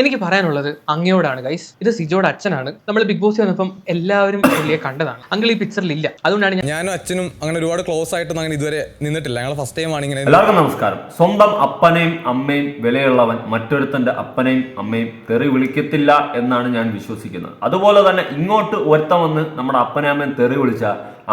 എനിക്ക് പറയാനുള്ളത് അങ്ങയോടാണ് ഗൈസ് ഇത് സിജോയുടെ അച്ഛനാണ്. നമ്മൾ ബിഗ് ബോസ് വന്നപ്പം എല്ലാവരും പുള്ളിയെ കണ്ടതാണ്. അങ്കിൾ ഈ പിക്ചറിൽ ഇല്ല. അതുകൊണ്ടാണ് ഞാൻ ഞാനും അച്ഛനും അങ്ങനെ ഒരുപാട് ക്ലോസ് ആയിട്ടൊന്നും അങ്ങനെ ഇതുവരെ നിന്നിട്ടില്ല. ഞങ്ങൾ ഫസ്റ്റ് ടൈം ആണ് ഇങ്ങനെ എല്ലാവർക്കും നമസ്കാരം. സ്വന്തം അപ്പനെയും അമ്മയും വിലയുള്ളവൻ മറ്റൊരുത്തന്റെ അപ്പനെയും അമ്മയും തെറി വിളിക്കത്തില്ല എന്നാണ് ഞാൻ വിശ്വസിക്കുന്നത്. അതുപോലെ തന്നെ ഇങ്ങോട്ട് ഒരുത്തം വന്ന് നമ്മുടെ അപ്പനെ അമ്മയും തെറി വിളിച്ച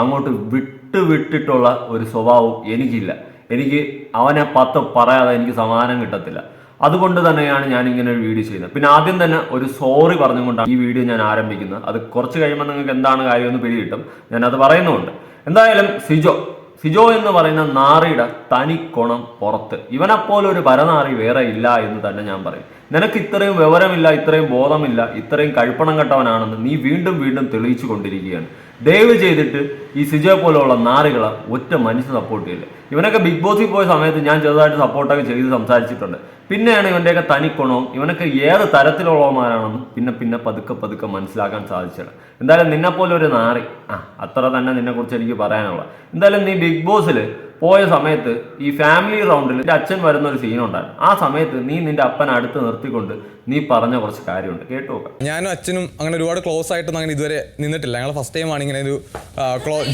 അങ്ങോട്ട് വിട്ടുവിട്ടിട്ടുള്ള ഒരു സ്വഭാവം എനിക്കില്ല. എനിക്ക് അവനെ പത്ത് പറയാതെ എനിക്ക് സമാധാനം കിട്ടത്തില്ല. അതുകൊണ്ട് തന്നെയാണ് ഞാൻ ഇങ്ങനെ ഒരു വീഡിയോ ചെയ്യുന്നത് പിന്നെ ആദ്യം തന്നെ ഒരു സോറി പറഞ്ഞുകൊണ്ടാണ് ഈ വീഡിയോ ഞാൻ ആരംഭിക്കുന്നത്. അത് കുറച്ച് കഴിയുമ്പോൾ നിങ്ങൾക്ക് എന്താണ് കാര്യമെന്ന് പിടികിട്ടും ഞാൻ അത് പറയുന്നുമുണ്ട് എന്തായാലും സിജോ സിജോ എന്ന് പറയുന്ന നാറിയുടെ തനി കുണം പുറത്ത്. ഇവനെപ്പോലെ ഒരു പരനാറി വേറെ ഇല്ല എന്ന് തന്നെ ഞാൻ പറയും. നിനക്ക് ഇത്രയും വിവരമില്ല ഇത്രയും ബോധമില്ല ഇത്രയും കഴിപ്പണം കെട്ടവനാണെന്ന് നീ വീണ്ടും വീണ്ടും തെളിയിച്ചു കൊണ്ടിരിക്കുകയാണ്. ദയവ് ചെയ്തിട്ട് ഈ സിജോ പോലെയുള്ള നാറികളെ ഒറ്റ മനുഷ്യ സപ്പോർട്ട് ചെയ്യില്ല? ഇവനൊക്കെ ബിഗ് ബോസിൽ പോയ സമയത്ത് ഞാൻ ചെറുതായിട്ട് സപ്പോർട്ടൊക്കെ ചെയ്ത് സംസാരിച്ചിട്ടുണ്ട്. പിന്നെയാണ് ഇവന്റെയൊക്കെ തനിക്കുണവും. ഇവനൊക്കെ ഏത് തരത്തിലുള്ളവന്മാരാണെന്ന് പിന്നെ പിന്നെ പതുക്കെ പതുക്കെ മനസ്സിലാക്കാൻ സാധിച്ചത്. എന്തായാലും നിന്നെപ്പോലെ ഒരു നാറി. ആ അത്ര തന്നെ നിന്നെക്കുറിച്ച് എനിക്ക് പറയാനുള്ള. എന്തായാലും നീ ബിഗ് ബോസിൽ പോയ സമയത്ത് ഈ ഫാമിലി റൗണ്ടിൽ നിന്റെ അച്ഛൻ വരുന്ന ഒരു സീനുണ്ടായിരുന്നു ആ സമയത്ത് നീ നിന്റെ അപ്പൻ അടുത്ത് നിർത്തിക്കൊണ്ട് നീ പറഞ്ഞ കുറച്ച് കാര്യമുണ്ട്. കേട്ടു ഞാനും അച്ഛനും അങ്ങനെ ഒരുപാട് ക്ലോസ് ആയിട്ടൊന്നും അങ്ങനെ ഇതുവരെ നിന്നിട്ടില്ല. ഞങ്ങൾ ഫസ്റ്റ് ടൈം ആണ് ഇങ്ങനെ ഒരു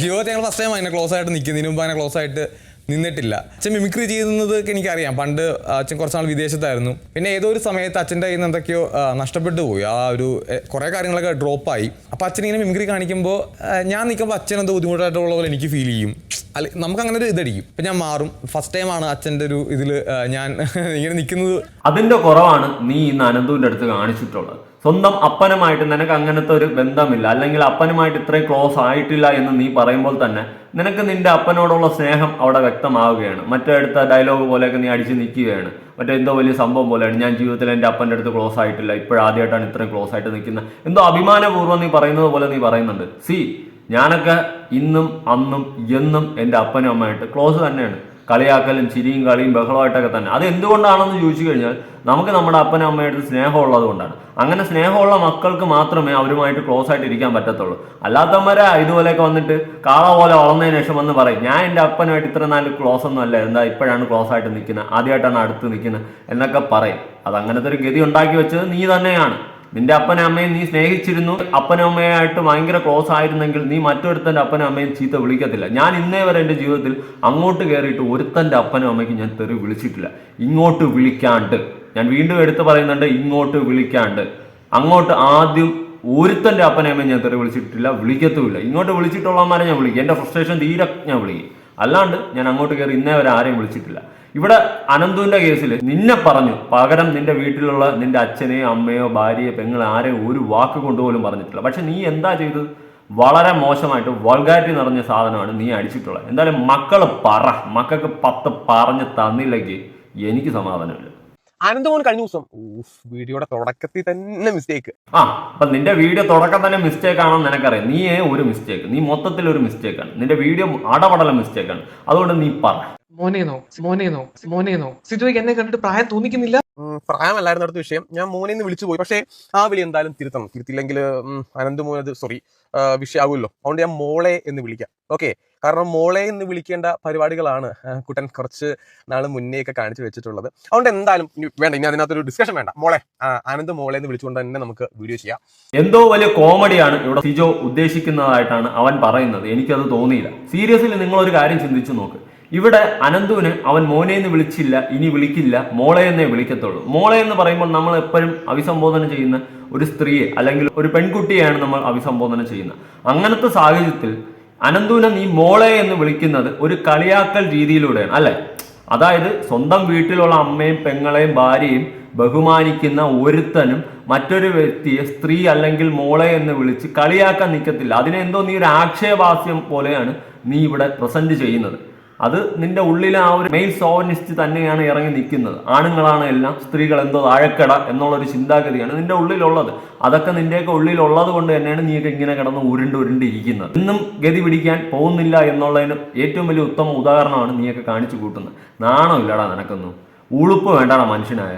ജീവിതത്തിൽ ഞങ്ങൾ ഫസ്റ്റ് ടൈം അങ്ങനെ ക്ലോസ് ആയിട്ട് നിൽക്കുന്നതിന് മുമ്പ് അങ്ങനെ ക്ലോസ് ആയിട്ട് നിന്നിട്ടില്ല. അച്ഛൻ മിമിക്രി ചെയ്യുന്നത് ഒക്കെ എനിക്കറിയാം. പണ്ട് അച്ഛൻ കുറച്ച് നാൾ വിദേശത്തായിരുന്നു. പിന്നെ ഏതോ ഒരു സമയത്ത് അച്ഛന്റെ കയ്യിൽ നിന്ന് എന്തൊക്കെയോ നഷ്ടപ്പെട്ടു പോയി. ആ ഒരു കുറേ കാര്യങ്ങളൊക്കെ ഡ്രോപ്പായി അപ്പോൾ അച്ഛൻ ഇങ്ങനെ മിമിക്രി കാണിക്കുമ്പോൾ ഞാൻ നിൽക്കുമ്പോൾ അച്ഛൻ എന്തോ ബുദ്ധിമുട്ടായിട്ടുള്ള പോലെ എനിക്ക് ഫീൽ ചെയ്യും. അല്ല നമുക്ക് അങ്ങനെ ഒരു ഇതടിക്കും. ഇപ്പം ഞാൻ മാറും. ഫസ്റ്റ് ടൈമാണ് അച്ഛന്റെ ഒരു ഇതിൽ ഞാൻ ഇങ്ങനെ നിൽക്കുന്നത് അതിന്റെ കുറവാണ് നീ ഇന്ന് അനന്തുവിന്റെ അടുത്ത് കാണിച്ചിട്ടുള്ളത്. സ്വന്തം അപ്പനുമായിട്ട് നിനക്ക് അങ്ങനത്തെ ഒരു ബന്ധമില്ല. അല്ലെങ്കിൽ അപ്പനുമായിട്ട് ഇത്രയും ക്ലോസ് ആയിട്ടില്ല എന്ന് നീ പറയുമ്പോൾ തന്നെ നിനക്ക് നിന്റെ അപ്പനോടുള്ള സ്നേഹം അവിടെ വ്യക്തമാവുകയാണ്. മറ്റടുത്ത ഡയലോഗ് പോലെയൊക്കെ നീ അടിച്ച് നിൽക്കുകയാണ്. മറ്റേ എന്തോ വലിയ സംഭവം പോലെയാണ്. ഞാൻ ജീവിതത്തിൽ എന്റെ അപ്പന്റെ അടുത്ത് ക്ലോസ് ആയിട്ടില്ല. ഇപ്പോഴാദ്യമായിട്ടാണ് ഇത്രയും ക്ലോസ് ആയിട്ട് നിൽക്കുന്നത്. എന്തോ അഭിമാനപൂർവം നീ പറയുന്നത് പോലെ നീ പറയുന്നുണ്ട്. സി ഞാനൊക്കെ ഇന്നും അന്നും എന്നും എന്റെ അപ്പനും അമ്മയായിട്ട് ക്ലോസ് തന്നെയാണ്. കളിയാക്കലും ചിരിയും കളിയും ബഹളമായിട്ടൊക്കെ തന്നെ. അത് എന്തുകൊണ്ടാണെന്ന് ചോദിച്ചു കഴിഞ്ഞാൽ നമുക്ക് നമ്മുടെ അപ്പനും അമ്മയായിട്ട് സ്നേഹമുള്ളത് കൊണ്ടാണ്. അങ്ങനെ സ്നേഹമുള്ള മക്കൾക്ക് മാത്രമേ അവരുമായിട്ട് ക്ലോസ് ആയിട്ട് ഇരിക്കാൻ പറ്റത്തുള്ളൂ. അല്ലാത്തവരെ ഇതുപോലെയൊക്കെ വന്നിട്ട് കാള പോലെ വളർന്നതിന് ശേഷം വന്ന് പറയും ഞാൻ എന്റെ അപ്പനുമായിട്ട് ഇത്ര നാല് ക്ലോസ് ഒന്നും അല്ല. എന്താ ഇപ്പോഴാണ് ക്ലോസ് ആയിട്ട് നിൽക്കുന്നത് ആദ്യമായിട്ടാണ് അടുത്ത് നിൽക്കുന്നത് എന്നൊക്കെ പറയും. അത് അങ്ങനത്തെ ഒരു ഗതി ഉണ്ടാക്കി വെച്ചത് നീ തന്നെയാണ്. നിന്റെ അപ്പനും അമ്മയും നീ സ്നേഹിച്ചിരുന്നു. അപ്പനും അമ്മയായിട്ട് ഭയങ്കര ക്ലോസ് ആയിരുന്നെങ്കിൽ നീ മറ്റൊരുത്തന്റെ അപ്പനും അമ്മയും ചീത്ത വിളിക്കത്തില്ല. ഞാൻ ഇന്നേ വരെ എന്റെ ജീവിതത്തിൽ അങ്ങോട്ട് കയറിയിട്ട് ഒരുത്തന്റെ അപ്പനും അമ്മയ്ക്ക് ഞാൻ തെറി വിളിച്ചിട്ടില്ല. ഇങ്ങോട്ട് വിളിക്കാണ്ട്. ഞാൻ വീണ്ടും എടുത്തു പറയുന്നുണ്ട് ഇങ്ങോട്ട് വിളിക്കാണ്ട്. അങ്ങോട്ട് ആദ്യം ഒരുത്തന്റെ അപ്പനെ അമ്മയും ഞാൻ തെറി വിളിച്ചിട്ടില്ല വിളിക്കത്തുമില്ല. ഇങ്ങോട്ട് വിളിച്ചിട്ടുള്ളവന്മാരെ ഞാൻ വിളിക്കും. എന്റെ ഫ്രസ്ട്രേഷൻ തീരെ ഞാൻ വിളിക്കും. അല്ലാണ്ട് ഞാൻ അങ്ങോട്ട് കയറി ഇന്നേ വരെ ആരെയും വിളിച്ചിട്ടില്ല. ഇവിടെ അനന്തുവിന്റെ കേസിൽ നിന്നെ പറഞ്ഞു പകരം നിന്റെ വീട്ടിലുള്ള നിന്റെ അച്ഛനെയോ അമ്മയോ ഭാര്യയോ പെങ്ങളെ ആരെയും ഒരു വാക്ക് കൊണ്ടുപോലും പറഞ്ഞിട്ടില്ല. പക്ഷെ നീ എന്താ ചെയ്തത്? വളരെ മോശമായിട്ട് വൾഗാരിറ്റി നിറഞ്ഞ സാധനമാണ് നീ അടിച്ചിട്ടുള്ളത്. എന്തായാലും മക്കൾ പറ. മക്കൾക്ക് പത്ത് പറഞ്ഞ് തന്നില്ലെങ്കിൽ എനിക്ക് സമാധാനമില്ല. അനന്തമോൻ കഴിഞ്ഞ ദിവസം വീഡിയോയുടെ തുടക്കത്തിൽ തന്നെ മിസ്റ്റേക്ക് ആ അപ്പൊ നിന്റെ വീഡിയോ തുടക്കം തന്നെ മിസ്റ്റേക്ക് ആണെന്ന് നിനക്കറിയാം. നീ ഒരു മിസ്റ്റേക്ക് നീ മൊത്തത്തിൽ ഒരു മിസ്റ്റേക്ക് ആണ്. നിന്റെ വീഡിയോ അടപടല മിസ്റ്റേക്ക് ആണ്. അതുകൊണ്ട് നീ പറ. സിജോയ്ക്ക് എന്നെ കണ്ടിട്ട് പ്രായം തോന്നിക്കുന്നില്ല? പ്രായമല്ലായിരുന്നു അടുത്ത വിഷയം. ഞാൻ മോനെ നിന്ന് വിളിച്ചു പോയി പക്ഷേ ആ വിളി എന്തായാലും തിരുത്തണം. തിരുത്തില്ലെങ്കിൽ അനന്ത് മോനത് അത് സോറി വിഷയമാകുമല്ലോ അതുകൊണ്ട് ഞാൻ മോളെ എന്ന് വിളിക്കാം. ഓക്കെ കാരണം മോളെ എന്ന് വിളിക്കേണ്ട പരിപാടികളാണ് കുട്ടൻ കുറച്ച് നാൾ മുന്നേ ഒക്കെ കാണിച്ചു വെച്ചിട്ടുള്ളത്. അതുകൊണ്ട് എന്തായാലും വേണ്ട ഇനി അതിനകത്തൊരു ഡിസ്കഷൻ വേണ്ട. മോളെ ആനന്ദ് മോളെ എന്ന് വിളിച്ചുകൊണ്ട് തന്നെ നമുക്ക് വീഡിയോ ചെയ്യാം. എന്തോ വലിയ കോമഡിയാണ് ഇവിടെ സിജോ ഉദ്ദേശിക്കുന്നതായിട്ടാണ് അവൻ പറയുന്നത്. എനിക്കത് തോന്നിയില്ല. സീരിയസ്ലി നിങ്ങൾ ഒരു കാര്യം ചിന്തിച്ചു നോക്ക്. ഇവിടെ അനന്തുവിന് അവൻ മോനെ എന്ന് വിളിച്ചില്ല ഇനി വിളിക്കില്ല മോളെ എന്നേ വിളിക്കത്തുള്ളൂ. മോളെ എന്ന് പറയുമ്പോൾ നമ്മൾ എപ്പോഴും അഭിസംബോധന ചെയ്യുന്ന ഒരു സ്ത്രീയെ അല്ലെങ്കിൽ ഒരു പെൺകുട്ടിയെയാണ് നമ്മൾ അഭിസംബോധന ചെയ്യുന്നത്. അങ്ങനത്തെ സാഹചര്യത്തിൽ അനന്തുവിനെ നീ മോളെ എന്ന് വിളിക്കുന്നത് ഒരു കളിയാക്കൽ രീതിയിലൂടെയാണ് അല്ലെ? അതായത് സ്വന്തം വീട്ടിലുള്ള അമ്മയും പെങ്ങളെയും ഭാര്യയും ബഹുമാനിക്കുന്ന ഒരുത്തനും മറ്റൊരു വ്യക്തിയെ സ്ത്രീ അല്ലെങ്കിൽ മോളെ എന്ന് വിളിച്ച് കളിയാക്കാൻ നിൽക്കത്തില്ല. അതിനെന്തോ നീ ഒരു ആക്ഷേപാസ്യം പോലെയാണ് നീ ഇവിടെ പ്രസന്റ് ചെയ്യുന്നത്. അത് നിന്റെ ഉള്ളിലെ ആ ഒരു മെയിൽ സോവനിസ്റ്റ് തന്നെയാണ് ഇറങ്ങി നിൽക്കുന്നത്. ആണുങ്ങളാണ് എല്ലാം സ്ത്രീകൾ എന്തോ താഴെക്കട എന്നുള്ളൊരു ചിന്താഗതിയാണ് നിന്റെ ഉള്ളിലുള്ളത്. അതൊക്കെ നിന്റെയൊക്കെ ഉള്ളിലുള്ളത് കൊണ്ട് തന്നെയാണ് നീയൊക്കെ ഇങ്ങനെ കിടന്ന് ഉരുണ്ട് ഉരുണ്ട് ഇരിക്കുന്നത്. ഇന്നും ഗതി പിടിക്കാൻ പോകുന്നില്ല എന്നുള്ളതിന് ഏറ്റവും വലിയ ഉത്തമ ഉദാഹരണമാണ് നീയൊക്കെ കാണിച്ചു കൂട്ടുന്നത്. നാണമില്ലടാ നിനക്കൊന്നും? ഉളുപ്പ് വേണ്ടാടാ മനുഷ്യനായ.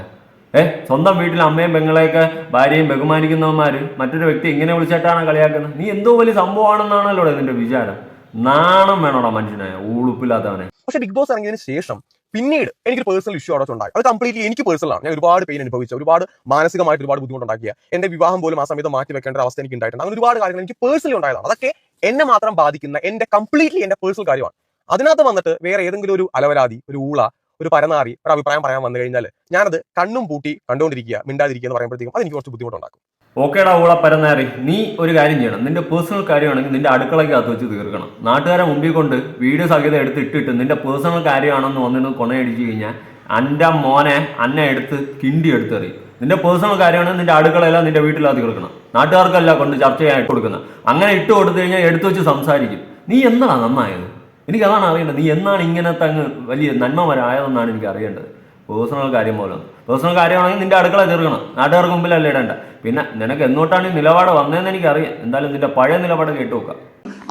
ഏ സ്വന്തം വീട്ടിൽ അമ്മയും പെങ്ങളെയൊക്കെ ഭാര്യയും ബഹുമാനിക്കുന്നവന്മാർ മറ്റൊരു വ്യക്തി ഇങ്ങനെ വിളിച്ചിട്ടാണ് കളിയാക്കുന്നത്? നീ എന്തോ വലിയ സംഭവമാണെന്നാണല്ലോ നിന്റെ വിചാരം. നാണം വേണോടാ മനുഷ്യനെ ഊളുപ്പില്ലാത്തവനെ പക്ഷെ ബിഗ് ബോസ് ഇറങ്ങിയതിന് ശേഷം പിന്നീട് എനിക്കൊരു പേഴ്സണൽ ഇഷ്യൂ അവിടെ ഉണ്ടായി. അത് കംപ്ലീറ്റ്ലി എനിക്ക് പേഴ്സണൽ ആണ്. ഞാൻ ഒരുപാട് പെയിൻ അനുഭവിച്ച. ഒരുപാട് മാനസികമായിട്ട് ഒരുപാട് ബുദ്ധിമുട്ടുണ്ടാക്കിയ എന്റെ വിവാഹം പോലും ആ സമയത്ത് മാറ്റി വെക്കേണ്ട അവസ്ഥ എനിക്ക് ഉണ്ടായിട്ടുണ്ട്. അങ്ങനെ ഒരുപാട് കാര്യങ്ങൾ എനിക്ക് പേഴ്സണലി ഉണ്ടായതാണ്. അതൊക്കെ എന്നെ മാത്രം ബാധിക്കുന്ന എന്റെ കംപ്ലീറ്റ്ലി എന്റെ പേഴ്സണൽ കാര്യമാണ്. അതിനകത്ത് വന്നിട്ട് വേറെ ഏതെങ്കിലും ഒരു അലവരാതി ഒരു ഊള ഒരു പരനാറി ഒരു അഭിപ്രായം പറയാൻ വന്നു കഴിഞ്ഞാൽ ഞാനത് കണ്ണും പൂട്ടി കണ്ടുകൊണ്ടിരിക്കുക മിണ്ടാതിരിക്കുക എന്ന് പറയുമ്പോഴത്തേക്കും അത് എനിക്ക് കുറച്ച് ബുദ്ധിമുട്ടുണ്ടാക്കും. ഓക്കേടാ ഊള പരന്നേറി. നീ ഒരു കാര്യം ചെയ്യണം. നിന്റെ പേഴ്സണൽ കാര്യമാണെങ്കിൽ നിന്റെ അടുക്കളയ്ക്കകത്ത് വെച്ച് തീർക്കണം. നാട്ടുകാരെ മുമ്പിൽ കൊണ്ട് വീഡിയോ സഹിതം എടുത്ത് ഇട്ടിട്ട് നിന്റെ പേഴ്സണൽ കാര്യമാണെന്ന് വന്നിട്ട് കൊണയടിച്ച് കഴിഞ്ഞാൽ എന്റെ മോനെ അന്നെ എടുത്ത് കിണ്ടി എടുത്തെറി നിന്റെ പേഴ്സണൽ കാര്യമാണെങ്കിൽ നിന്റെ അടുക്കളയല്ല നിന്റെ വീട്ടിലകത്ത് തീർക്കണം നാട്ടുകാർക്കല്ല കൊണ്ട് ചർച്ച ചെയ്യാൻ കൊടുക്കുന്നത്. അങ്ങനെ ഇട്ട് കൊടുത്തു കഴിഞ്ഞാൽ എടുത്തു വെച്ച് സംസാരിക്കും. നീ എന്താണ് നന്നായത്? എനിക്ക് അതാണ് അറിയേണ്ടത്. നീ എന്നാണ് ഇങ്ങനത്തെ അങ്ങ് വലിയ നന്മവരായതെന്നാണ് എനിക്ക് അറിയേണ്ടത് പേഴ്സണൽ കാര്യം പോലെ. പേഴ്സണൽ കാര്യമാണെങ്കിൽ നിന്റെ അടുക്കള തീർക്കണം നാട്ടുകാർക്ക് മുമ്പിലല്ല ഇടേണ്ട. പിന്നെ നിനക്ക് എന്നോട്ടാണ് ഈ നിലപാട് വന്നതെന്ന് എനിക്കറിയാം. എന്തായാലും നിന്റെ പഴയ നിലപാട് കേട്ടു നോക്കാം.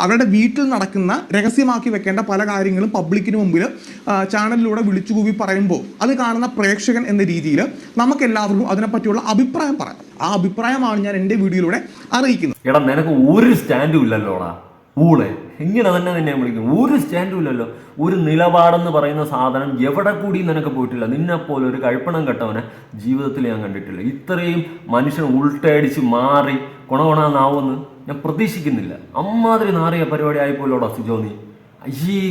അവരുടെ വീട്ടിൽ നടക്കുന്ന രഹസ്യമാക്കി വെക്കേണ്ട പല കാര്യങ്ങളും പബ്ലിക്കിന് മുമ്പിൽ ചാനലിലൂടെ വിളിച്ചുകൂവി പറയുമ്പോൾ അത് കാണുന്ന പ്രേക്ഷകൻ എന്ന രീതിയിൽ നമുക്ക് എല്ലാവർക്കും അതിനെപ്പറ്റിയുള്ള അഭിപ്രായം പറയാം. ആ അഭിപ്രായമാണ് ഞാൻ എന്റെ വീഡിയോയിലൂടെ അറിയിക്കുന്നത്. എടാ നിനക്ക് ഒരു സ്റ്റാൻഡും ഇല്ലല്ലോടാ. ഊളെ. ഇങ്ങനെ തന്നെ നിന്നെ വിളിക്കും. ഒരു സ്റ്റാൻഡും ഇല്ലല്ലോ. ഒരു നിലപാടെന്ന് പറയുന്ന സാധനം എവിടെ കൂടി നിനക്ക് പോയിട്ടില്ല. നിന്നെപ്പോലെ ഒരു കഴിപ്പണം കെട്ടവനെ ജീവിതത്തിൽ ഞാൻ കണ്ടിട്ടില്ല. ഇത്രയും മനുഷ്യൻ ഉൾട്ടയടിച്ച് മാറി ഗുണഗുണമെന്ന് ഞാൻ പ്രതീക്ഷിക്കുന്നില്ല. അമ്മാതിരി നാറിയ പരിപാടി ആയിപ്പോലോടാ സിജോ നീ. അയ്യേ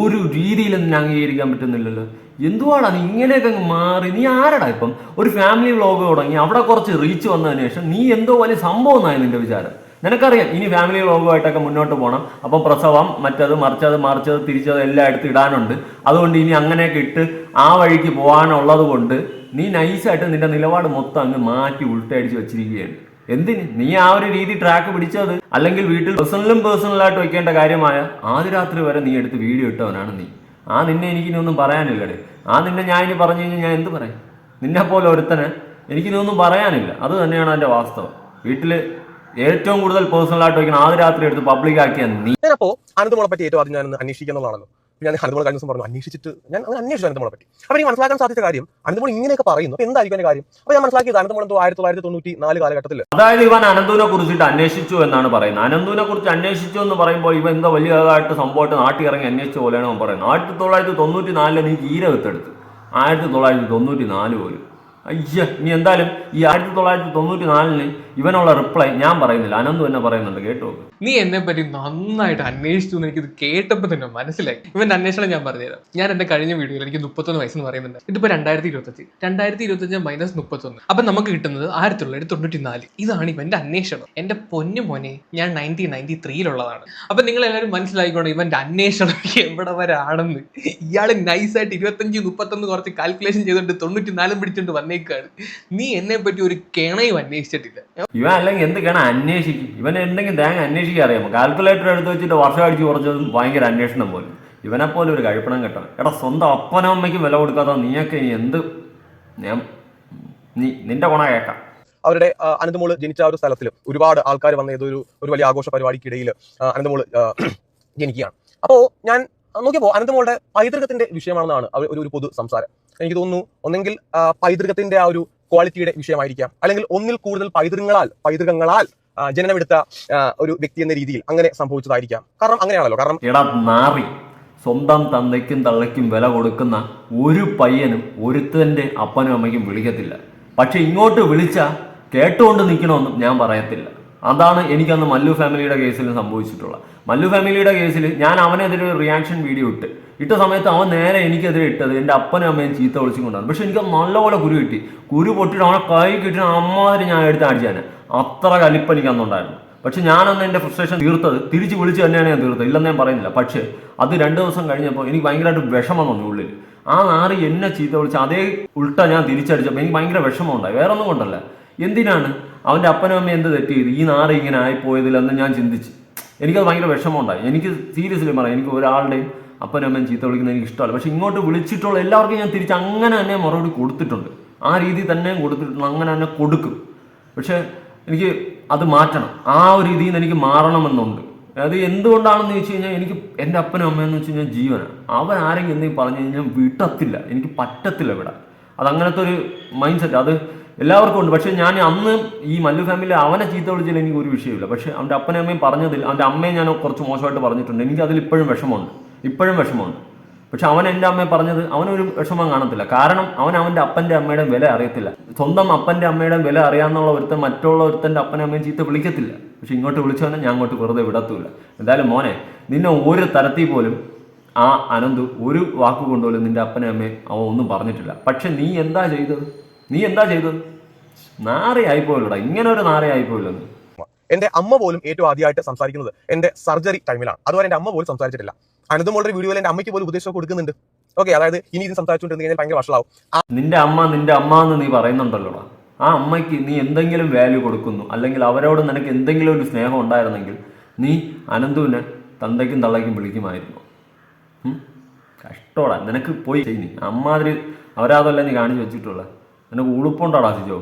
ഒരു രീതിയിലും നിന്നെ അംഗീകരിക്കാൻ പറ്റുന്നില്ലല്ലോ. എന്തുവാടാ നീ ഇങ്ങനെയൊക്കെ അങ്ങ് മാറി? നീ ആരടാ ഇപ്പം? ഒരു ഫാമിലി വ്ളോഗ് തുടങ്ങി അവിടെ കുറച്ച് റീച്ച് വന്നതിന് ശേഷം നീ എന്തോ വലിയ സംഭവം എന്നായി നിന്റെ വിചാരം. നിനക്കറിയാം ഇനി ഫാമിലി വ്ളോഗുമായിട്ടൊക്കെ മുന്നോട്ട് പോകണം അപ്പോൾ പ്രസവം മറ്റത് മറിച്ചത് മറിച്ചത് തിരിച്ചത് എല്ലാം എടുത്ത് ഇടാനുണ്ട്. അതുകൊണ്ട് ഇനി അങ്ങനെയൊക്കെ ഇട്ട് ആ വഴിക്ക് പോകാനുള്ളത് കൊണ്ട് നീ നൈസായിട്ട് നിന്റെ നിലപാട് മൊത്തം അങ്ങ് മാറ്റി ഉൾട്ടയടിച്ച് വെച്ചിരിക്കുകയാണ്. എന്തിന്? നീ ആ ഒരു രീതി ട്രാക്ക് പിടിച്ചത്? അല്ലെങ്കിൽ വീട്ടിൽ പേഴ്സണലും പേഴ്സണലായിട്ട് വെക്കേണ്ട കാര്യമായ ആദ്യ രാത്രി വരെ നീ എടുത്ത് വീഡിയോ ഇട്ടവനാണ് നീ. ആ നിന്നെ എനിക്കിനി ഒന്നും പറയാനില്ലടേ. ആ നിന്നെ ഞാൻ ഇനി പറഞ്ഞു കഴിഞ്ഞാൽ ഞാൻ എന്ത് പറയും? നിന്നെ പോലെ ഒരുത്തനെ എനിക്കിനി ഒന്നും പറയാനില്ല. അത് തന്നെയാണ് എന്റെ വാസ്തവം. വീട്ടിൽ ഏറ്റവും കൂടുതൽ പേഴ്സണൽ ആയിട്ട് വയ്ക്കുന്ന ആദ്യ രാത്രി എടുത്ത് പബ്ലിക് ആക്കിയ നീ. അപ്പോ അനന്തമോളെ പറ്റി ഏറ്റവും ആദ്യം ഞാൻ അന്വേഷിക്കുന്നതാണല്ലോ. ഞാൻ അനന്തമോളെ കഴിഞ്ഞ ദിവസം പറഞ്ഞു അന്വേഷിച്ചിട്ട് ഞാൻ അന്വേഷിച്ചു അനന്തമോളെ പറ്റി. അപ്പൊ എനിക്ക് മനസ്സിലാക്കാൻ സാധിച്ച കാര്യം അനന്തമോൾ ഇങ്ങനെയൊക്കെ പറയുന്നു. അപ്പൊ എന്തായിരിക്കും അതിന്റെ കാര്യം? അപ്പൊ ഞാൻ മനസ്സിലാക്കിയത് അനന്തമോൾ എന്തോ ആയിരത്തി തൊള്ളായിരത്തി തൊണ്ണൂറ്റി നാല് കാലഘട്ടത്തിൽ അതായത് ഇവൻ അനന്തുവിനെ കുറിച്ചിട്ട് അന്വേഷിച്ചു എന്നാണ് പറയുന്നത്. അനന്തുവിനെ കുറിച്ച് അന്വേഷിച്ചു എന്ന് പറയുമ്പോൾ ഇവൻ എന്തോ വലിയതായിട്ട് സംഭവമായിട്ട് നാട്ടിൽ ഇറങ്ങി അന്വേഷിച്ച പോലെയാണ് അവൻ പറയുന്നത്. ആയിരത്തി തൊള്ളായിരത്തി തൊണ്ണൂറ്റി നാലിൽ നീ ജീര വിത്തെടുത്തു. ആയിരത്തി തൊള്ളായിരത്തി തൊണ്ണൂറ്റി നാല് പോലും. അയ്യ നീ എന്തായാലും ഈ ആയിരത്തി തൊള്ളായിരത്തി തൊണ്ണൂറ്റി നാലിന് ഇവനുള്ള റിപ്ലൈ ഞാൻ പറയുന്നില്ല. അനന്തു എന്നെ പറയുന്നുണ്ട്. കേട്ടോ നീ എന്നെ പറ്റി നന്നായിട്ട് അന്വേഷിച്ചു എന്ന് എനിക്കിത് കേട്ടപ്പോൾ തന്നെ മനസ്സിലായി. ഇവൻ അന്വേഷണം ഞാൻ പറഞ്ഞുതരാം. ഞാൻ എന്റെ കഴിഞ്ഞ വീഡിയോയിൽ എനിക്ക് മുപ്പത്തൊന്ന് വയസ്സെന്ന് പറയുന്നുണ്ട്. ഇതിപ്പോ രണ്ടായിരത്തി ഇരുപത്തഞ്ച് രണ്ടായിരത്തി ഇരുപത്തഞ്ച് മൈനസ് മുപ്പത്തൊന്ന്. അപ്പൊ നമുക്ക് കിട്ടുന്നത് ആയിരത്തി തൊള്ളായിരത്തി തൊണ്ണൂറ്റി നാല് ഇതാണ് ഇവന്റെ അന്വേഷണം. എന്റെ പൊന്നു മോനെ ഞാൻ നയന്റീൻ നയന്റി ത്രീയിലുള്ളതാണ്. അപ്പൊ നിങ്ങൾ എല്ലാവരും മനസ്സിലായിക്കോണം ഇവന്റെ അന്വേഷണം എവിടെ വരെ ആണെന്ന്. ഇയാൾ നൈസായിട്ട് ഇരുപത്തഞ്ച് മുപ്പത്തൊന്ന് കുറച്ച് കാൽക്കുലേഷൻ ചെയ്തിട്ട് തൊണ്ണൂറ്റി നാലും പിടിച്ചിട്ട് വന്നേക്കാണ്. നീ എന്നെ പറ്റി ഒരു കിണയും അന്വേഷിച്ചിട്ടില്ല. ഇവൻ അല്ലെങ്കിൽ എന്തൊക്കെയാണ് അന്വേഷിക്കും. ഇവൻ എന്തെങ്കിലും തേങ്ങ അന്വേഷിക്കാൻ അറിയാമോ? കാൽക്കുലേറ്റർ എടുത്ത് വെച്ചിട്ട് വർഷം അടിച്ച് കുറച്ചതും ഭയങ്കര അന്വേഷണം പോലും. ഇവനെപ്പോലെ ഒരു കഴിപ്പണം കിട്ടണം. എടാ സ്വന്തം അപ്പനും അമ്മയ്ക്കും വില കൊടുക്കാത്ത നീയൊക്കെ എന്ത്? ഞാൻ നീ നിന്റെ ഗുണ കേൾക്കാം അവരുടെ അനന്തമോൾ ജനിച്ച ഒരു സ്ഥലത്തിൽ ഒരുപാട് ആൾക്കാർ വന്ന ഏതൊരു ഒരു വലിയ ആഘോഷ പരിപാടിക്കിടയിൽ അനന്തമോൾ ജനിക്കുകയാണ്. അപ്പോൾ ഞാൻ നോക്കിയപ്പോൾ അനന്തമോളുടെ പൈതൃകത്തിന്റെ വിഷയമാണെന്നാണ് അവർ ഒരു പൊതു സംസാരം. എനിക്ക് തോന്നുന്നു ഒന്നെങ്കിൽ പൈതൃകത്തിന്റെ ആ ഒരു ക്വാളിറ്റിയുടെ വിഷയമായിരിക്കാം. അല്ലെങ്കിൽ ഒന്നിൽ കൂടുതൽ പൈതൃകങ്ങളാൽ പൈതൃകങ്ങളാൽ ജനനമെടുത്ത ഒരു വ്യക്തി എന്ന രീതിയിൽ അങ്ങനെ സംഭവിച്ചതായിരിക്കാം. കാരണം അങ്ങനെയാണല്ലോ. കാരണം എടാ നാറി സ്വന്തം തന്തയ്ക്കും തള്ളയ്ക്കും വില കൊടുക്കുന്ന ഒരു പയ്യനും ഒരുത്തന്റെ അപ്പനും അമ്മയ്ക്കും വിളിക്കത്തില്ല. പക്ഷെ ഇങ്ങോട്ട് വിളിച്ച കേട്ടുകൊണ്ട് നിൽക്കണമെന്നും ഞാൻ പറയത്തില്ല. അതാണ് എനിക്കന്ന് മല്ലു ഫാമിലിയുടെ കേസിൽ സംഭവിച്ചിട്ടുള്ളത്. മല്ലു ഫാമിലിയുടെ കേസിൽ ഞാൻ അവനെതിരെ ഒരു റിയാക്ഷൻ വീഡിയോ ഇട്ട് ഇട്ട സമയത്ത് അവൻ നേരെ എനിക്കെതിരെ ഇട്ടത്. എന്റെ അപ്പനും അമ്മയും ചീത്ത വിളിച്ചുകൊണ്ടാണ് പക്ഷെ എനിക്ക് നല്ലപോലെ കുരു കിട്ടി. കുരു പൊട്ടിട്ട് അവനെ കൈ കിട്ടിയ അമ്മാതിരി ഞാൻ എടുത്ത് അടിച്ചാണ് അത്ര കലിപ്പ് എനിക്ക് അന്നുണ്ടായിരുന്നു പക്ഷെ ഞാനന്ന് എന്റെ ഫ്രസ്ട്രേഷൻ തീർത്തത് തിരിച്ച് വിളിച്ച് തന്നെയാണ് ഞാൻ തീർത്തത്. ഇല്ലെന്ന് ഞാൻ പറയുന്നില്ല. പക്ഷേ അത് രണ്ട് ദിവസം കഴിഞ്ഞപ്പോൾ എനിക്ക് ഭയങ്കരമായിട്ട് വിഷമം തോന്നി ഉള്ളിൽ. ആ നാറി എന്നെ ചീത്ത വിളിച്ച് അതേ ഉൾട്ട ഞാൻ തിരിച്ചടിച്ചപ്പോൾ എനിക്ക് ഭയങ്കര വിഷമം ഉണ്ടായി. വേറെ ഒന്നും കൊണ്ടല്ല. എന്തിനാണ്? അവന്റെ അപ്പനും അമ്മയും എന്ത് തെറ്റ് ചെയ്ത്? ഈ നാറി ഇങ്ങനെ ആയിപ്പോയതിലെന്ന് ഞാൻ ചിന്തിച്ച്. എനിക്കത് ഭയങ്കര വിഷമം ഉണ്ടായി. എനിക്ക് സീരിയസ്ലി പറയാം. എനിക്ക് ഒരാളുടെയും അപ്പനും അമ്മയും ചീത്ത വിളിക്കുന്നത് എനിക്ക് ഇഷ്ടമല്ല. പക്ഷെ ഇങ്ങോട്ട് വിളിച്ചിട്ടുള്ള എല്ലാവർക്കും ഞാൻ തിരിച്ച് അങ്ങനെ തന്നെ മറുപടി കൊടുത്തിട്ടുണ്ട്. ആ രീതി തന്നെ കൊടുത്തിട്ടുണ്ട്. അങ്ങനെ തന്നെ കൊടുക്കും. പക്ഷെ എനിക്ക് അത് മാറ്റണം. ആ ഒരു രീതിയിൽ നിന്ന് എനിക്ക് മാറണമെന്നുണ്ട്. അത് എന്തുകൊണ്ടാണെന്ന് ചോദിച്ചു കഴിഞ്ഞാൽ എനിക്ക് എന്റെ അപ്പനും അമ്മയെന്ന് വെച്ച് കഴിഞ്ഞാൽ ജീവനാണ്. അവൻ ആരെങ്കിലും എന്തെങ്കിലും പറഞ്ഞു കഴിഞ്ഞാൽ വിട്ടത്തില്ല. എനിക്ക് പറ്റത്തില്ല ഇവിടെ. അത് അങ്ങനത്തെ ഒരു മൈൻഡ് സെറ്റ് അത് എല്ലാവർക്കും ഉണ്ട്. പക്ഷേ ഞാൻ അന്ന് ഈ മല്ലു ഫാമിലി അവനെ ചീത്ത വിളിച്ചതിൽ എനിക്ക് ഒരു വിഷയമില്ല പക്ഷേ അവന്റെ അപ്പനും അമ്മയും പറഞ്ഞതിൽ അവന്റെ അമ്മയെ ഞാൻ കുറച്ച് മോശമായിട്ട് പറഞ്ഞിട്ടുണ്ട്. എനിക്ക് അതിൽ ഇപ്പോഴും വിഷമമുണ്ട്. ഇപ്പോഴും വിഷമമാണ് പക്ഷെ അവൻ എന്റെ അമ്മയെ പറഞ്ഞത് അവനൊരു വിഷമം കാണത്തില്ല. കാരണം അവൻ അവന്റെ അപ്പന്റെ അമ്മയുടെ വില അറിയത്തില്ല. സ്വന്തം അപ്പന്റെ അമ്മയുടെ വില അറിയാന്നുള്ള ഒരുത്തൻ മറ്റുള്ള ഒരുത്തന്റെ അപ്പനെ അമ്മയും ചീത്ത വിളിക്കത്തില്ല. പക്ഷെ ഇങ്ങോട്ട് വിളിച്ചു വന്നാൽ ഞാൻ അങ്ങോട്ട് വെറുതെ വിടത്തൂല. എന്തായാലും മോനെ നിന്നെ ഒരു തരത്തിൽ പോലും ആ അനന്തു ഒരു വാക്ക് കൊണ്ടുപോലും നിന്റെ അപ്പനെ അമ്മയെ അവൻ ഒന്നും പറഞ്ഞിട്ടില്ല. പക്ഷെ നീ എന്താ ചെയ്തത്? നീ എന്താ ചെയ്തത്? നാരയായിപ്പോയല്ലോടാ ഇങ്ങനെ ഒരു നാരയായിപ്പോയല്ലോ നീ. എന്റെ അമ്മ പോലും ഏറ്റവും ആദ്യമായിട്ട് സംസാരിക്കുന്നത് എന്റെ സർജറി ടൈമിലാണ്. അതുവരെ എന്റെ അമ്മ പോലും സംസാരിച്ചിട്ടില്ല. അനന്തമോളുടെ വീഡിയോയിൽ എന്റെ അമ്മയ്ക്ക് പോലും ഉപദേശം കൊടുക്കുന്നുണ്ട്. ഓക്കെ അതായത് ഇനി ഇത് സംസാരിച്ചുകൊണ്ടിരുന്നു കഴിഞ്ഞാൽ ഭയങ്കര വഷളാവും. നിന്റെ അമ്മ നിന്റെ അമ്മ എന്ന് നീ പറയുന്നുണ്ടല്ലോ ആ അമ്മയ്ക്ക് നീ എന്തെങ്കിലും വാല്യൂ കൊടുക്കുന്നു അല്ലെങ്കിൽ അവരോട് നിനക്ക് എന്തെങ്കിലും ഒരു സ്നേഹം ഉണ്ടായിരുന്നെങ്കിൽ നീ അനന്തുവിനെ തന്തയ്ക്കും തള്ളയ്ക്കും വിളിക്കുമായിരുന്നു? കഷ്ടോടാ നിനക്ക് പോയി നീ. അമ്മാതിരി അവരാതല്ല നീ കാണിച്ചു വെച്ചിട്ടുള്ളത് നിനക്ക് ഉളുപ്പുണ്ടോടാ സിജോ?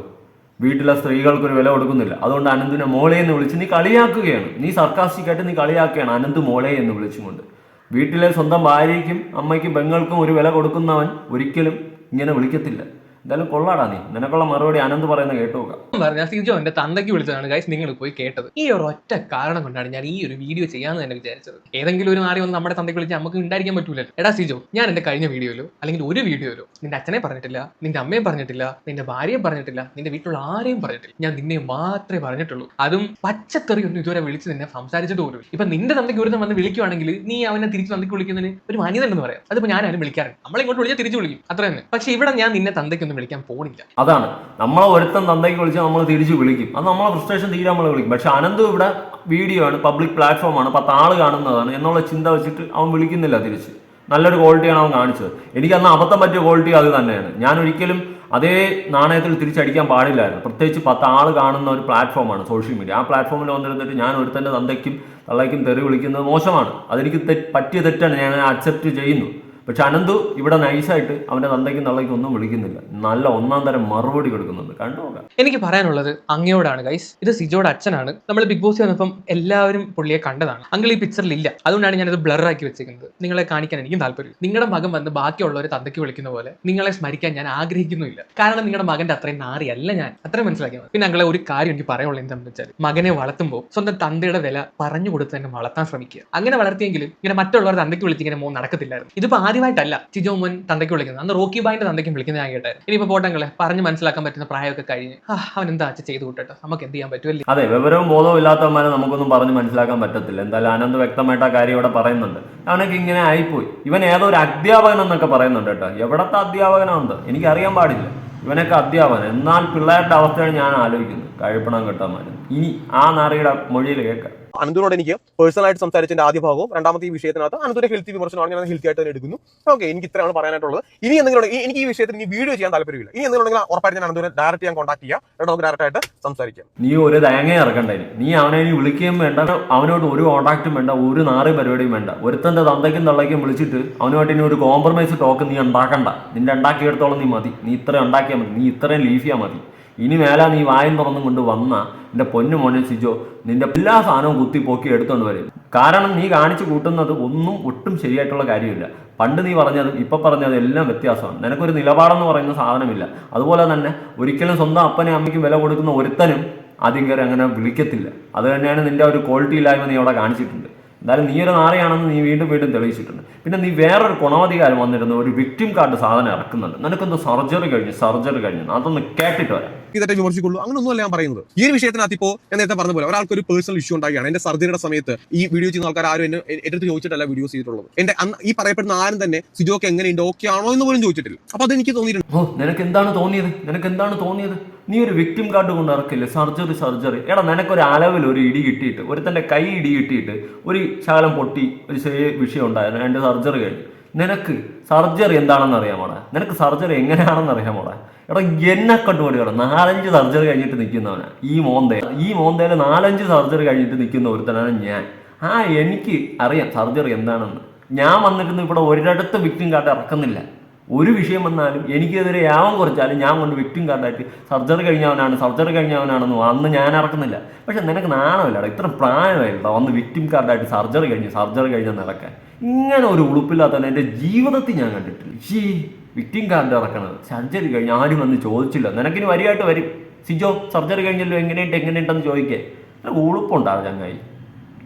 വീട്ടിലെ സ്ത്രീകൾക്കൊരു വില കൊടുക്കുന്നില്ല. അതുകൊണ്ട് അനന്തിനെ മോളെ എന്ന് വിളിച്ച് നീ കളിയാക്കുകയാണ്. നീ സർക്കാസ്റ്റിക്കായിട്ട് നീ കളിയാക്കുകയാണ് അനന്ത് മോളെ എന്ന് വിളിച്ചുകൊണ്ട്. വീട്ടിലെ സ്വന്തം ഭാര്യയ്ക്കും അമ്മയ്ക്കും പെങ്ങൾക്കും ഒരു വില കൊടുക്കുന്നവൻ ഒരിക്കലും ഇങ്ങനെ വിളിക്കത്തില്ല. എന്തായാലും കൊള്ളാടാ നീ. നിനക്കുള്ള മറുപടി അനന്ത് പറയുന്ന കേട്ടു ഞാൻ സിജോ എന്റെ തന്തയ്ക്ക് വിളിച്ചതാണ്. ഗൈസ് നിങ്ങൾ പോയി കേട്ടത്. ഈ ഒരു ഒറ്റ കാരണം കൊണ്ടാണ് ഞാൻ ഈ ഒരു വീഡിയോ ചെയ്യാന്ന് തന്നെ വിചാരിച്ചത്. ഏതെങ്കിലും ഒരു നാളെ വന്ന് നമ്മുടെ തന്തയ്ക്ക് വിളിച്ച് നമുക്ക് ഉണ്ടായിരിക്കാൻ പറ്റൂലല്ലോ. എടാ സിജോ ഞാൻ എന്റെ കഴിഞ്ഞ വീഡിയോയിലോ അല്ലെങ്കിൽ ഒരു വീഡിയോയിലോ നിന്റെ അച്ഛനെ പറഞ്ഞിട്ടില്ല നിന്റെ അമ്മയെ പറഞ്ഞിട്ടില്ല നിന്റെ ഭാര്യയെ പറഞ്ഞിട്ടില്ല നിന്റെ വീട്ടിലുള്ള ആരെയും പറഞ്ഞിട്ടില്ല. ഞാൻ നിന്നെ മാത്രമേ പറഞ്ഞിട്ടുള്ളൂ. അതും പച്ചത്തെറി ഒന്നും ഇതുവരെ വിളിച്ച് നിന്നെ സംസാരിച്ചിട്ട് പോലും ഇപ്പൊ നിന്റെ തന്തയ്ക്ക് ഒരു വന്ന് വിളിക്കുവാണെങ്കിൽ നീ അവനെ തിരിച്ച് തന്തയ്ക്ക് വിളിക്കുന്നതിന് ഒരു മാന്യത പറയാം. അതിപ്പോ ഞാനും വിളിക്കാറുണ്ട്. നമ്മളെ ഇങ്ങോട്ട് വിളിച്ചാൽ തിരിച്ചു വിളിക്കും. അത്ര തന്നെ പക്ഷെ ഇവിടെ ഞാൻ നിന്നെ തന്തയ്ക്കൊന്നും വിളിക്കാൻ പോണില്ല. അതാണ്. നമ്മളെ ഒരുത്തൻ തന്തയ്ക്ക് വിളിച്ചാൽ നമ്മൾ തിരിച്ചു വിളിക്കും. അത് നമ്മളെ ഫ്രസ്ട്രേഷൻ തീരെ നമ്മൾ വിളിക്കും. പക്ഷെ അനന്ത് ഇവിടെ വീഡിയോ ആണ് പബ്ലിക് പ്ലാറ്റ്ഫോം ആണ് പത്ത് ആൾ കാണുന്നതാണ് എന്നുള്ള ചിന്ത വെച്ചിട്ട് അവൻ വിളിക്കുന്നില്ല തിരിച്ച്. നല്ലൊരു ക്വാളിറ്റിയാണ് അവൻ കാണിച്ചത്. എനിക്ക് അന്ന് അബദ്ധം പറ്റിയ ക്വാളിറ്റി അത് തന്നെയാണ്. ഞാൻ ഒരിക്കലും അതേ നാണയത്തിൽ തിരിച്ചടിക്കാൻ പാടില്ലായിരുന്നു. പ്രത്യേകിച്ച് പത്ത് ആൾ കാണുന്ന ഒരു പ്ലാറ്റ്ഫോമാണ് സോഷ്യൽ മീഡിയ ആ പ്ലാറ്റ്ഫോമിൽ വന്നിരുന്നിട്ട് ഞാൻ ഒരുത്തന്റെ തന്തയ്ക്കും തള്ളയ്ക്കും തെറി വിളിക്കുന്നത് മോശമാണ്. അതെനിക്ക് തെറ്റ് പറ്റിയ തെറ്റാണ് ഞാൻ അക്സെപ്റ്റ് ചെയ്യുന്നു പക്ഷെ അനന്തു ഇവിടെ നൈസായിട്ട് അവന്റെ തന്തയ്ക്കും തള്ളയ്ക്കും ഒന്നും വിളിക്കുന്നില്ല. നല്ല ഒന്നാം തരം മറുപടി കൊടുക്കുന്നുണ്ട്. കണ്ടു നോക്കാം. എനിക്ക് പറയാനുള്ളത് അങ്ങയോടാണ് ഗൈസ് ഇത് സിജോയുടെ അച്ഛനാണ്. നമ്മൾ ബിഗ് ബോസ് വന്നപ്പം എല്ലാവരും പുള്ളിയെ കണ്ടതാണ്. അങ്കിൾ ഈ പിക്ചറിൽ ഇല്ല. അതുകൊണ്ടാണ് ഞാനത് ബ്ലറാക്കി വെച്ചിരിക്കുന്നത്. നിങ്ങളെ കാണിക്കാൻ എനിക്കും താല്പര്യം നിങ്ങളുടെ മകൻ വന്ന് ബാക്കിയുള്ളവരെ തന്തയ്ക്ക് വിളിക്കുന്ന പോലെ നിങ്ങളെ സ്മരിക്കാൻ ഞാൻ ആഗ്രഹിക്കുന്നില്ല കാരണം നിങ്ങളുടെ മകന്റെ അത്രയും നാറിയല്ല ഞാൻ. അത്രയും മനസ്സിലാക്കിയത് പിന്നെ അങ്ങളെ ഒരു കാര്യം എനിക്ക് പറയാനുള്ളത് എന്താണെന്ന് വെച്ചാൽ മകനെ വളർത്തുമ്പോൾ സ്വന്തം തന്തയുടെ വില പറഞ്ഞു കൊടുത്ത് തന്നെ വളർത്താൻ ശ്രമിക്കുക. അങ്ങനെ വളർത്തിയെങ്കിലും ഇങ്ങനെ മറ്റുള്ളവർ തന്തയ്ക്ക് വിളിച്ച് ഇങ്ങനെ മോൻ നടക്കത്തില്ലായിരുന്നു. ഇതിപ്പോ ആദ്യമായിട്ടല്ല ചിജോ മോൻ തന്തയ്ക്ക് വിളിക്കുന്നത്. അന്ന് റോക്കി ബായിന്റെ തന്തയ്ക്കും വിളിക്കുന്നത് ഞാൻ കേട്ടെ. ഇനിയിപ്പോ പോട്ടങ്ങളെ പറഞ്ഞ് മനസ്സിലാക്കാൻ പറ്റുന്ന പ്രായമൊക്കെ കഴിഞ്ഞ്. അവൻ എന്താ അച്ഛൻ ചെയ്തു കൂട്ടട്ടോ? നമുക്ക് എന്ത് ചെയ്യാൻ പറ്റുമല്ലേ അതെ വിവരവും ബോധവും ഇല്ലാത്തവന്മാരെ നമുക്കൊന്നും പറഞ്ഞ് മനസ്സിലാക്കാൻ പറ്റത്തില്ല. എന്തായാലും ആനന്ദ് വ്യക്തമായിട്ട് ആ കാര്യം ഇവിടെ പറയുന്നുണ്ട്. അവനൊക്കെ ഇങ്ങനെ ആയിപ്പോയി. ഇവൻ ഏതോ ഒരു അധ്യാപകൻ എന്നൊക്കെ പറയുന്നുണ്ട് കേട്ടോ. എവിടത്തെ അധ്യാപകനാണെന്ന് എനിക്കറിയാൻ പാടില്ല. ഇവനൊക്കെ അധ്യാപകൻ. എന്നാൽ പിള്ളേരുടെ അവസ്ഥയാണ് ഞാൻ ആലോചിക്കുന്നത്. കഴിപ്പണം കിട്ടാൻ ഇനി ആ നാറിയുടെ മൊഴിയിൽ കേൾക്കാം. അനന്തുനോട് എനിക്ക് പേഴ്സണൽ ആയിട്ട് സംസാരിച്ചതിന്റെ ആദ്യ ഭാഗവും രണ്ടാമത്തെ ഈ വിഷയത്തിനകത്ത് അനന്തുന്റെ ഹെൽത്തി വിമർശനമാണ് ഞാൻ ഹെൽത്തി ആയിട്ട് തന്നെ എടുക്കുന്നു. ഓക്കെ എനിക്ക് ഇത്രയാണ് പറയാനായിട്ടുള്ളത്. ഇനി എന്തെങ്കിലും എനിക്ക് ഈ വിഷയത്തിൽ ഇനി വീഡിയോ ചെയ്യാൻ താല്പര്യമില്ല. ഇനി എന്തെങ്കിലും ഉറപ്പായിട്ട് ഞാൻ അനന്തുനെ ഡയറക്റ്റ് ഞാൻ കോൺടാക്ട് ചെയ്യാം. എന്നിട്ട് നമുക്ക് ഡയറക്റ്റ് ആയിട്ട് സംസാരിക്കാം. നീ ഒരു തേങ്ങ ഇറക്കണ്ടായി നീ അവനെ ഇനി വിളിക്കുകയും വേണ്ട. അവനോട് ഒരു കോൺടാക്റ്റും വേണ്ട. ഒരു നാറി പരിപാടിയും വേണ്ട. ഒരുത്തന്റെ തന്തയ്ക്കും തള്ളയ്ക്കും വിളിച്ചിട്ട് അവനുമായിട്ട് ഇനി ഒരു കോംപ്രമൈസ് ടോക്ക് നീ ഉണ്ടാക്കണ്ട. നിന്റെ ഉണ്ടാക്കിയെടുത്തോളം നീ മതി. നീ ഇത്ര ഉണ്ടാക്കിയാൽ മതി. നീ ഇത്രയും ലീഫിയാ മതി. ഇനി മേല നീ വായും തുറന്നും കൊണ്ട് വന്ന നിന്റെ പൊന്നു മോനെ സിജോ നിന്റെ എല്ലാ സാധനവും കുത്തി പോക്കി എടുത്തോണ്ട് വരും. കാരണം നീ കാണിച്ചു കൂട്ടുന്നത് ഒന്നും ഒട്ടും ശരിയായിട്ടുള്ള കാര്യമില്ല. പണ്ട് നീ പറഞ്ഞതും ഇപ്പൊ പറഞ്ഞതും എല്ലാം വ്യത്യാസമാണ്. നിനക്കൊരു നിലപാടെന്ന് പറയുന്ന സാധനമില്ല. അതുപോലെ തന്നെ ഒരിക്കലും സ്വന്തം അപ്പനെ അമ്മയ്ക്കും വില കൊടുക്കുന്ന ഒരുത്തനും ആദ്യം കയറി അങ്ങനെ വിളിക്കത്തില്ല. അത് തന്നെയാണ് നിന്റെ ഒരു ക്വാളിറ്റി ഇല്ലായ്മ നീ അവിടെ കാണിച്ചിട്ടുണ്ട്. എന്തായാലും നീ ഒരു നാറയാണെന്ന് നീ വീണ്ടും വീണ്ടും തെളിയിച്ചിട്ടുണ്ട്. പിന്നെ നീ വേറൊരു ഗുണവധികാരം വന്നിരുന്നു ഒരു വിക്ടിം കാർഡ് സാധനം ഇറക്കുന്നുണ്ട്. നിനക്കൊന്ന് സർജറി കഴിഞ്ഞു സർജറി കഴിഞ്ഞു. അതൊന്ന് കേട്ടിട്ട് വരാം. ഇതൊക്കെ വിമർശിക്കുള്ളൂ. അങ്ങനെ ഒന്നുമല്ല ഞാൻ പറയുന്നത്. ഈ ഒരു വിഷയത്തിനകത്ത് ഇപ്പോൾ ഞാൻ നേരത്തെ പറഞ്ഞ പോലെ ഒരാൾക്ക് ഒരു പേഴ്സണൽ ഇഷ്യൂ ഉണ്ടാകുകയാണ് എന്റെ സർജറിയുടെ സമയത്ത് ഈ വീഡിയോ ചെയ്യുന്ന ആൾക്കാർ ആരും എന്നെ എടുത്ത് ചോദിച്ചിട്ടല്ല വീഡിയോ ചെയ്തിട്ടുള്ളത്. എന്റെ ഈ പറയപ്പെടുന്ന ആരും തന്നെ സിജോക്ക് എങ്ങനെയുണ്ട്? ഓക്കെ ആണോ എന്ന് പോലും ചോദിച്ചിട്ടില്ല. അപ്പൊ അത് എനിക്ക് തോന്നിയിട്ടുണ്ട്. നിനക്ക് എന്താണ് തോന്നിയത്? നിനക്ക് എന്താണ് തോന്നിയത്? നീ ഒരു വിക്ടിം കാർഡ് കൊണ്ട് ഇറക്കില്ലേ? Surgery surgery. എടാ നിനക്കൊരു അലവിൽ ഒരു ഇടി കിട്ടിയിട്ട് ഒരു തന്റെ കൈ ഇടി കിട്ടിയിട്ട് ഒരു ശകലം പൊട്ടി ഒരു ചെറിയ വിഷയം ഉണ്ടായിരുന്നു. എന്റെ സർജറി കഴിഞ്ഞു. നിനക്ക് സർജറി എന്താണെന്ന് അറിയാമോടാ നിനക്ക് സർജറി എങ്ങനെയാണെന്ന് അറിയാമോടാ എടാ എന്നെ കണ്ടുപോടി കേട്ടോ നാലഞ്ച് സർജറി കഴിഞ്ഞിട്ട് നിൽക്കുന്നവനാ ഈ മോന്തേ. ഈ മോന്തയിൽ നാലഞ്ച് സർജറി കഴിഞ്ഞിട്ട് നിൽക്കുന്ന ഒരുത്തനാണ് ഞാൻ. ആ എനിക്ക് അറിയാം സർജറി എന്താണെന്ന്. ഞാൻ വന്നിരുന്നു ഇവിടെ ഒരിടത്ത് വിക്ടിം കാർഡ് ഇറക്കുന്നില്ല. ഒരു വിഷയം വന്നാലും എനിക്കെതിരെ യാവം കുറച്ചാലും ഞാൻ കൊണ്ട് വിക്റ്റിം കാർഡായിട്ട് സർജറി കഴിഞ്ഞവനാണ് സർജറി കഴിഞ്ഞവനാണെന്ന് അന്ന് ഞാൻ ഇറക്കുന്നില്ല. പക്ഷെ നിനക്ക് നാണമില്ലടാ. ഇത്ര പ്രായമായിട്ടാ വന്ന് വിക്റ്റിം കാർഡായിട്ട് സർജറി കഴിഞ്ഞ് സർജറി കഴിഞ്ഞ ഇറക്കാൻ ഇങ്ങനെ ഒരു ഉളുപ്പില്ലാത്തവൻ എന്റെ ജീവിതത്തിൽ ഞാൻ കണ്ടിട്ടില്ല. ഷീ വിക്ടിം കാർഡ് ഇറക്കണത് സർജറി കഴിഞ്ഞ് ആരും വന്ന് ചോദിച്ചില്ല. നിനക്കിനി വരികയായിട്ട് വരും. സിജോ സർജറി കഴിഞ്ഞല്ലോ എങ്ങനെയുണ്ട് എങ്ങനെയുണ്ടെന്ന് ചോദിക്കേ. ഉളുപ്പുണ്ടാവും ചങ്ങായി.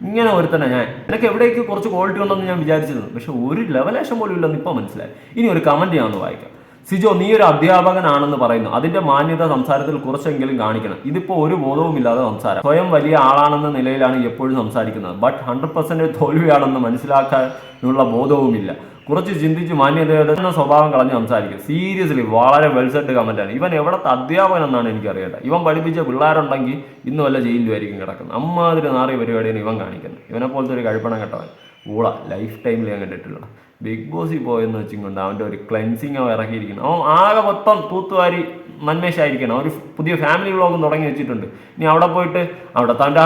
ഇങ്ങനെ ഒരുത്തന്നെ ഞാൻ. എനിക്ക് എവിടേക്ക് കുറച്ച് ക്വാളിറ്റി ഉണ്ടെന്ന് ഞാൻ വിചാരിച്ചിരുന്നു. പക്ഷെ ഒരു ലെവലേഷൻ പോലും ഇല്ലെന്ന് ഇപ്പം മനസ്സിലായി. ഇനി ഒരു കമന്റ് ഞാൻ ഒന്ന് വായിക്കാം. സിജോ നീ ഒരു അധ്യാപകനാണെന്ന് പറയുന്നു. അതിന്റെ മാന്യത സംസാരത്തിൽ കുറച്ചെങ്കിലും കാണിക്കണം. ഇതിപ്പോ ഒരു ബോധവുമില്ലാതെ സംസാരം. സ്വയം വലിയ ആളാണെന്ന നിലയിലാണ് എപ്പോഴും സംസാരിക്കുന്നത്. ബട്ട് ഹൺഡ്രഡ് പെർസെന്റ് തോൽവിയാണെന്ന് മനസ്സിലാക്കാനുള്ള ബോധവുമില്ല. കുറച്ച് ചിന്തിച്ച് മാന്യതയുടെ സ്വഭാവം കളഞ്ഞ് സംസാരിക്കും. സീരിയസ്ലി വളരെ വെൽസെറ്റ് കമന്റാണ് ഇവൻ എവിടത്തെ അധ്യാപകൻ എന്നാണ് എനിക്ക് അറിയേണ്ടത് ഇവൻ പഠിപ്പിച്ച പിള്ളേരുണ്ടെങ്കിൽ ഇന്ന് വല്ല ജയിലിലുമായിരിക്കും കിടക്കുന്നത്. അമ്മാതിരി നാറിയ പരിപാടിയാണ് ഇവൻ കാണിക്കുന്നത്. ഇവനെ പോലത്തെ ഒരു കഴിപ്പണം കെട്ടവൻ. ഊള ലൈഫ് ടൈമിൽ ഞാൻ കണ്ടിട്ടില്ല ബിഗ് ബോസിൽ പോയെന്ന് വെച്ചും കൊണ്ട് അവന്റെ ഒരു ക്ലെൻസിങ് അവ ഇറക്കിയിരിക്കണം അവൻ ആകെ മൊത്തം തൂത്തുവാരി നന്മേശായിരിക്കണം ഒരു പുതിയ ഫാമിലി വ്ളോഗും തുടങ്ങി വെച്ചിട്ടുണ്ട്. ഇനി അവിടെ പോയിട്ട് അവിടെ തന്റെ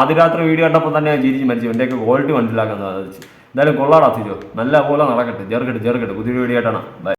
ആദ്യ രാത്രി വീഡിയോ കണ്ടപ്പോൾ തന്നെ ഞാൻ ചിരിച്ച് മരിച്ചു. എന്റെയൊക്കെ ക്വാളിറ്റി മനസ്സിലാക്കാൻ സാധിച്ചു എന്തായാലും കൊള്ളാടാ തിരോ നല്ല പോലെ നടക്കട്ടെ. ചെറുക്കട്ടെ ചെറുക്കട്ടെ പുതിയ വീഡിയോ ആയിട്ടാണ്.